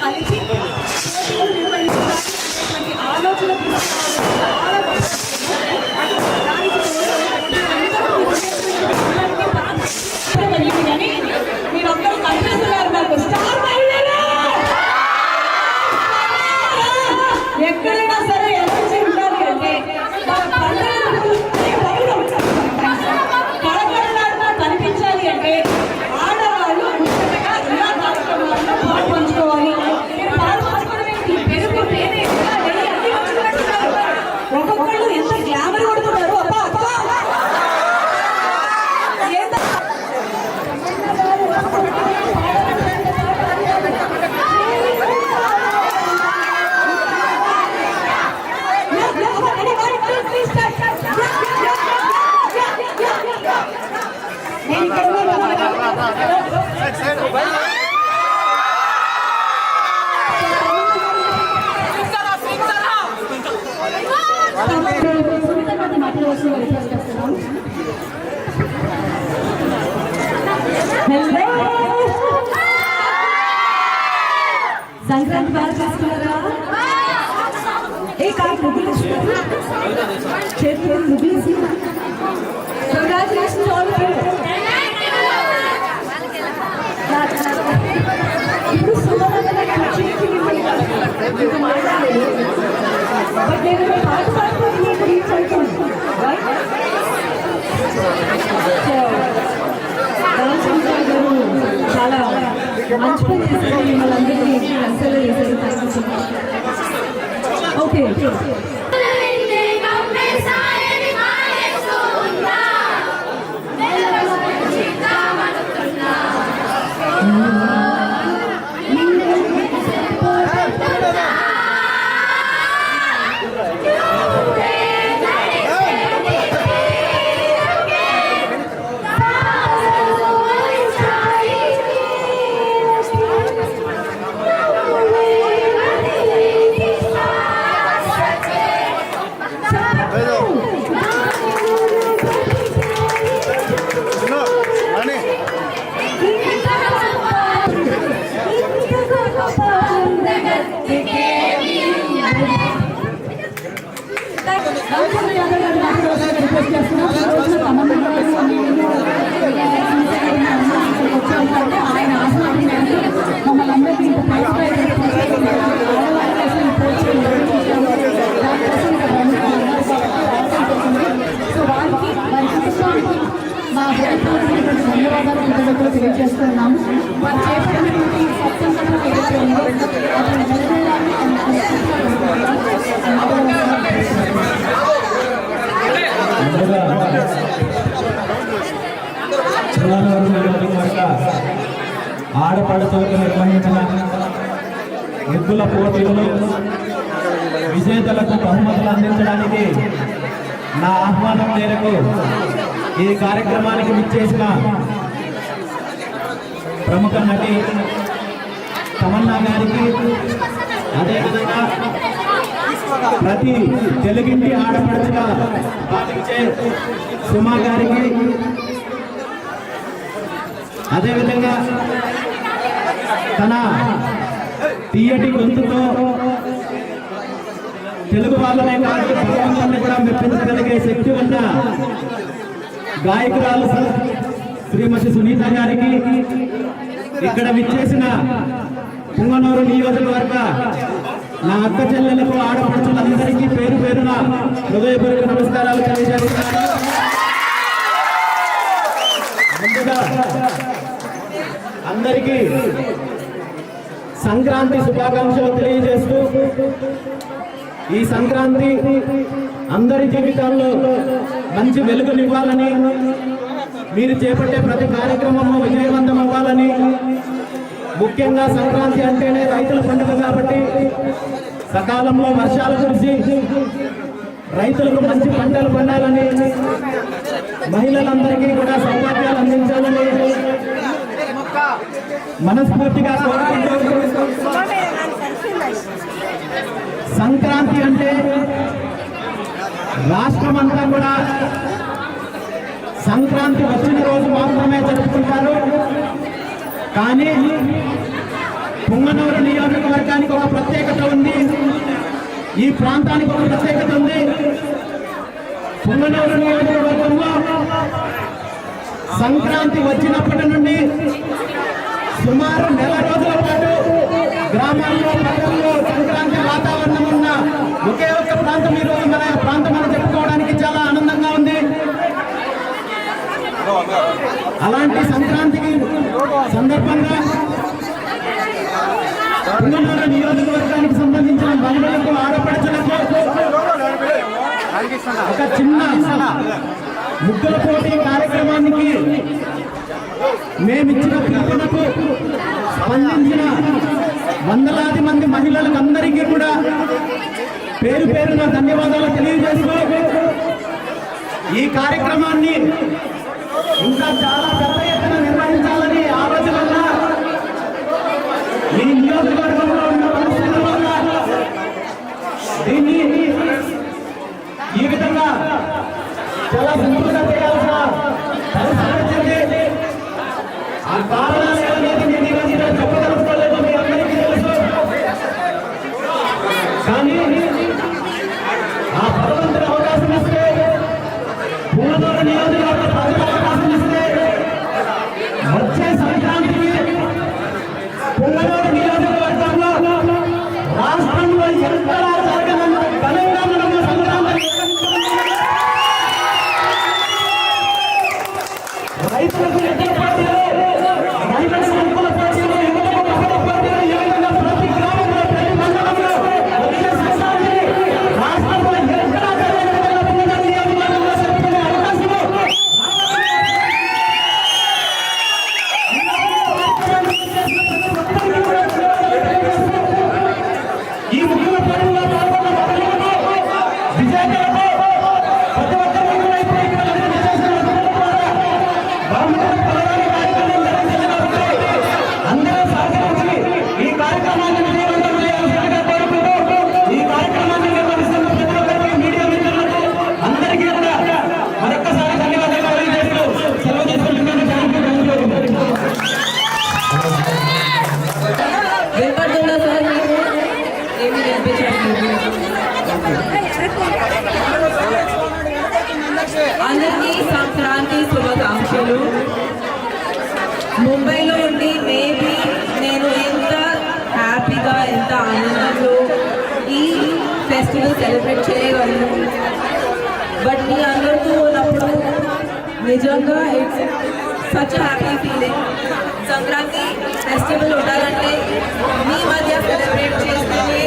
Collection Sankranti బాగా చేసుకున్నారా ఏ కాదు ముగ్గులు చేతులు ముగ్గులు కంగ్రాచులేషన్స్ ఆల్ ఇప్పుడు సుమలత కూర్చుని మీకు మాట్లాడలేదు బట్ నేను మీ పాట పాడుతూ మీకు రీచ్ అవుతుంది రైట్ చాలా మంచి పని చేశారు మిమ్మల్ని అందరినీ కన్సిడర్ చేశారు thank you so much okay ఆడపడుతులకు నిర్వహించిన ఎద్దుల పోటీలు విజేతలకు బహుమతులు అందించడానికి నా ఆహ్వానం మేరకు ఈ కార్యక్రమానికి విచ్చేసిన ప్రముఖ నటి తమన్నా గారికి అదేవిధంగా ప్రతి తెలుగింటి ఆడపడుచుగా పాటించే సుమా గారికి అదేవిధంగా తన తీయటి గొంతుతో తెలుగు వాళ్ళనే కాదు భగవంతుని కూడా మెప్పించగలిగే శక్తి ఉన్న గాయకురాలు శ్రీమతి సునీత గారికి ఇక్కడ విచ్చేసిన పుంగనూరు నియోజకవర్గ నా అక్క చెల్లెలకు ఆడపడుచులందరికీ పేరు పేరున హృదయపూర్వక నమస్కారాలు తెలియజేస్తున్నాను. ముందుగా అందరికీ సంక్రాంతి శుభాకాంక్షలు తెలియజేస్తూ ఈ సంక్రాంతి అందరి జీవితాల్లో మంచి వెలుగునివ్వాలని మీరు చేపట్టే ప్రతి కార్యక్రమము విజయవంతం అవ్వాలని. ముఖ్యంగా సంక్రాంతి అంటేనే రైతుల పండుగ కాబట్టి సకాలంలో వర్షాలు కురిసి రైతులకు మంచి పంటలు పండాలని మహిళలందరికీ కూడా సౌకర్యాలు అందించాలని మనస్ఫూర్తిగా కోరుకుంటూ సంక్రాంతి అంటే రాష్ట్రం అంతా కూడా సంక్రాంతి వచ్చిన రోజు మాత్రమే జరుపుకుంటారు. కానీ పుంగనూరు నియోజకవర్గానికి ఒక ప్రత్యేకత ఉంది. ఈ ప్రాంతానికి ఒక ప్రత్యేకత ఉంది. పుంగనూరు నియోజకవర్గంలో సంక్రాంతి వచ్చినప్పటి నుండి సుమారు నెల రోజుల పాటు గ్రామాల్లో పల్లెల్లో సంక్రాంతి వాతావరణం ఉన్న ఒకే ఒక్క ప్రాంతం ఈరోజు మన ప్రాంతం అని చెప్పుకోవడానికి చాలా ఆనందంగా ఉంది. అలాంటి సంక్రాంతికి సందర్భంగా పుంగనూరు నియోజకవర్గానికి సంబంధించిన మహిళలకు ఆడపడచలకు ఒక చిన్న ముగ్గుల పోటీ కార్యక్రమానికి మేమిచ్చిన పిలుపునకు స్పందించిన వందలాది మంది మహిళలకు అందరికీ కూడా పేరు పేరున ధన్యవాదాలు తెలియజేస్తూ ఈ కార్యక్రమాన్ని ఇంకా చాలా పెద్ద చాలా సింపుల్గా చేయాల్సిన పరిస్థితి వచ్చింది ఆ కారణాలు ఏమనేది నేను ఈరోజు ఇక్కడ చెప్పదలుచుకోలేదు మీ అందరికీ తెలుసు కానీ ఆ భగవంతుని అవకాశం ఇస్తే పూలదూరు నియోజకవర్గ ప్రజల అవకాశం ఇస్తే వచ్చే సంక్రాంతికి పుంగనూరు నియోజకవర్గంలో రాష్ట్రంలో ఎక్కడా ముంబైలో ఉండి మేబీ నేను ఎంత హ్యాపీగా ఎంత ఆనందంలో ఈ ఫెస్టివల్ సెలబ్రేట్ చేయగలను. బట్ మీ అందరితో ఉన్నప్పుడు నిజంగా it's such happy feeling Sankranti festival ఉండాలంటే మీ మధ్య సెలబ్రేట్ చేస్తేనే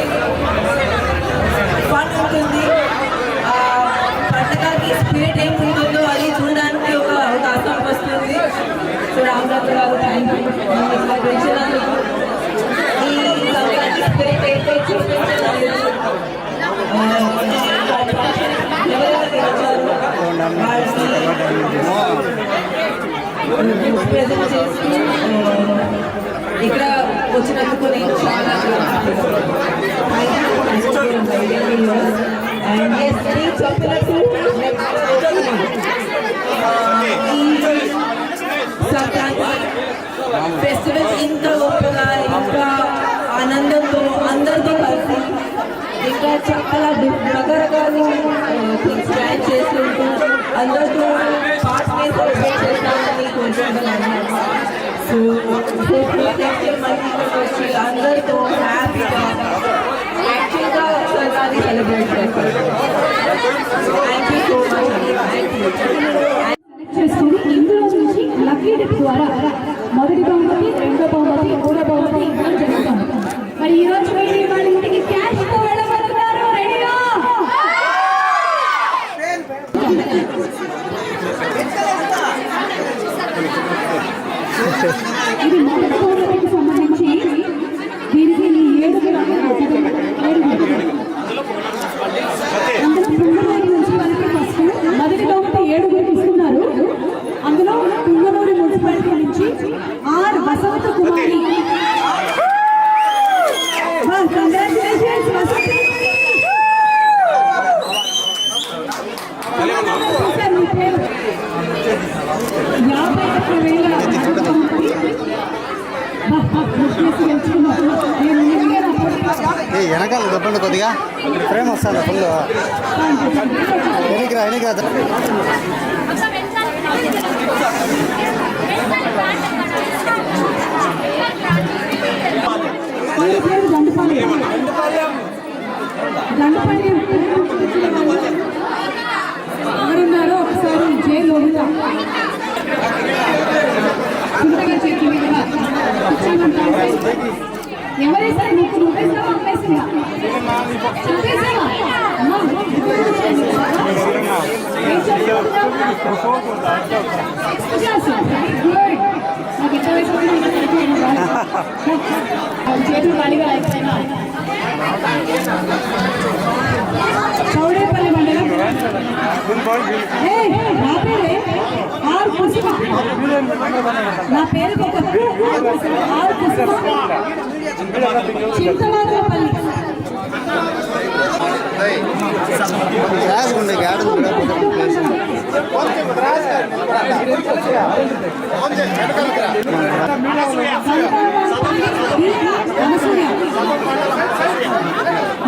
ఇక్కడ వచ్చినందుకు నేను చాలా అండ్ చెప్పినట్టు ఫెస్టివల్ ఇంకా గొప్పగా ఇంకా ఆనందంతో అందరితో కలిసి ఇంకా చాలా రకరకాలు ప్లాన్ అందరితో పార్ట్ని సెలబ్రేట్ చేస్తామని కోరుకుంటున్నాను సో మళ్ళీ వచ్చి అందరితో హ్యాపీగా యాక్చువల్గా సంక్రాంతి సెలబ్రేట్ చేస్తాం thank you so much thank you select చేసుకుని ఇందులో నుంచి లక్కీ డిప్ ద్వారా మొదటి బహుమతి రెండో బహుమతి మూడో బహుమతి ఇవ్వడం జరుగుతుంది మరి ఈ ఏ వెనకాల దొప్పండి కొద్దిగా ప్రేమ వస్తుంది ఫుల్ ఎనికిరా ఎనికిరా దండపాలెం దండపాలెం Very good. నాకు ఎంత వయసు ఉంది? ఇంకా చదువుకోవడం రాదు. చేతులు ఖాళీగా అయిపోయినా చౌడేపల్లి మండలం ఏయ్, నా పేరే ఆర్ కుసుమ నా పేరు ఒక ఆర్ కుసుమ చింతవాదపల్లి గ్యాస్ ఉండే GAD place Anasuya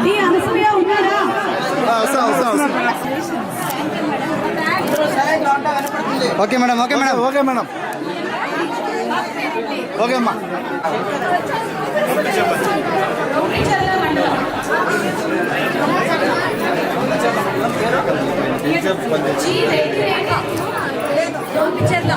D Anasuya ఉన్నారా వస్తా వస్తా వస్తా okay madam okay madam okay madam okay అమ్మా జీ రెడ్డి రేఖ పంపించర్ల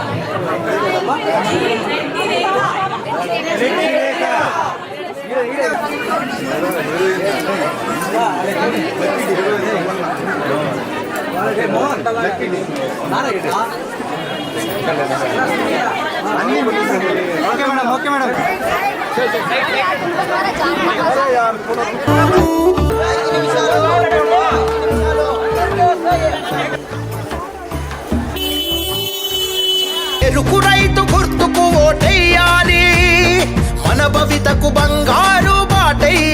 ఎరుకు రైతు గుర్తుకు ఓటెయ్యాలి. మన భవితకు బంగారు బాటయ్యాలి.